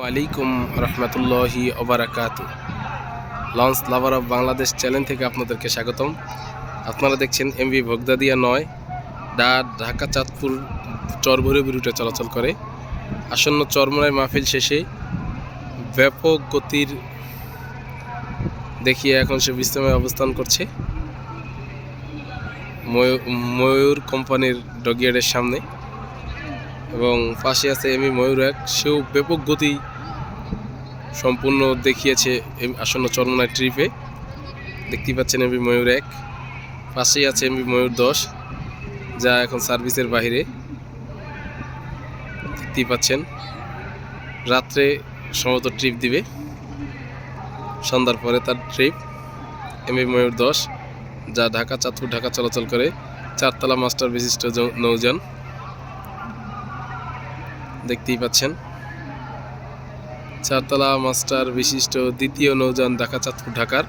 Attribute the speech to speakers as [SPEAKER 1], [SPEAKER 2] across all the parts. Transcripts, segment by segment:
[SPEAKER 1] আলাইকুম রহমতুল্লাহি ওবরাকাত। Launch lover of Bangladesh channel থেকে আপনাদেরকে স্বাগতম। আপনারা দেখছেন এমভি ভোগদাদিয়া নয়, ডা, ঢাকা, চাঁদপুর, চরভৈরবী রুটে চলাচল করে। আসন্ন চরমরাই মাহফিল শেষে ব্যাপক গতির দেখিয়ে এখন সে বিশ্রামে অবস্থান করছে। ময়ূ- ময়ূর কোম্পানির ডগিয়ার্ডের সামনে। এবং পাশে আছে এমি ময়ূর এক। সেও ব্যাপক গতি সম্পূর্ণ দেখিয়েছে আসন্ন চরমনায় ট্রিপে। দেখতেই পাচ্ছেন এমবি ময়ূর এক। পাশেই আছে এমবি ময়ূর দশ, যা এখন সার্ভিসের বাইরে। দেখতেই পাচ্ছেন, রাত্রে সম্ভবত ট্রিপ দিবে। সন্ধ্যার পরে তার ট্রিপ, এমবি ময়ূর দশ, যা ঢাকা চাঁদপুর ঢাকা চলাচল করে। চারতলা মাস্টার বিশিষ্ট নৌযান। দেখতেই পাচ্ছেন। চারতলা মাস্টার বিশিষ্ট দ্বিতীয় নৌযান ঢাকা চাঁদপুর, ঢাকার।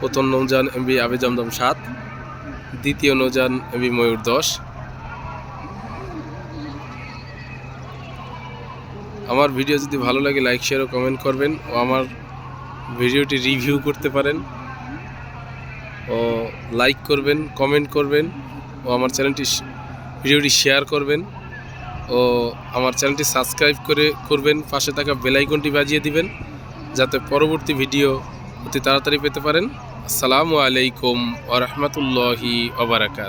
[SPEAKER 1] প্রথম নৌযান এমবি আবে জমদম সাত, দ্বিতীয় নৌযান এমবি ময়ূর দশ। আমার ভিডিও যদি ভালো লাগে, লাইক শেয়ার ও কমেন্ট করবেন ও আমার ভিডিওটি রিভিউ করতে পারেন। ও লাইক করবেন কমেন্ট করবেন। ও আমার চ্যানেলটি ভিডিওটি শেয়ার করবেন। ও আমার চ্যানেলটি সাবস্ক্রাইব করে করবেন, পাশে থাকা বেলাইকনটি বাজিয়ে দিবেন, যাতে পরবর্তী ভিডিও অতি তাড়াতাড়ি পেতে পারেন। আসসালামু আলাইকুম ওরহমতুল্লাহি ওবরাকাত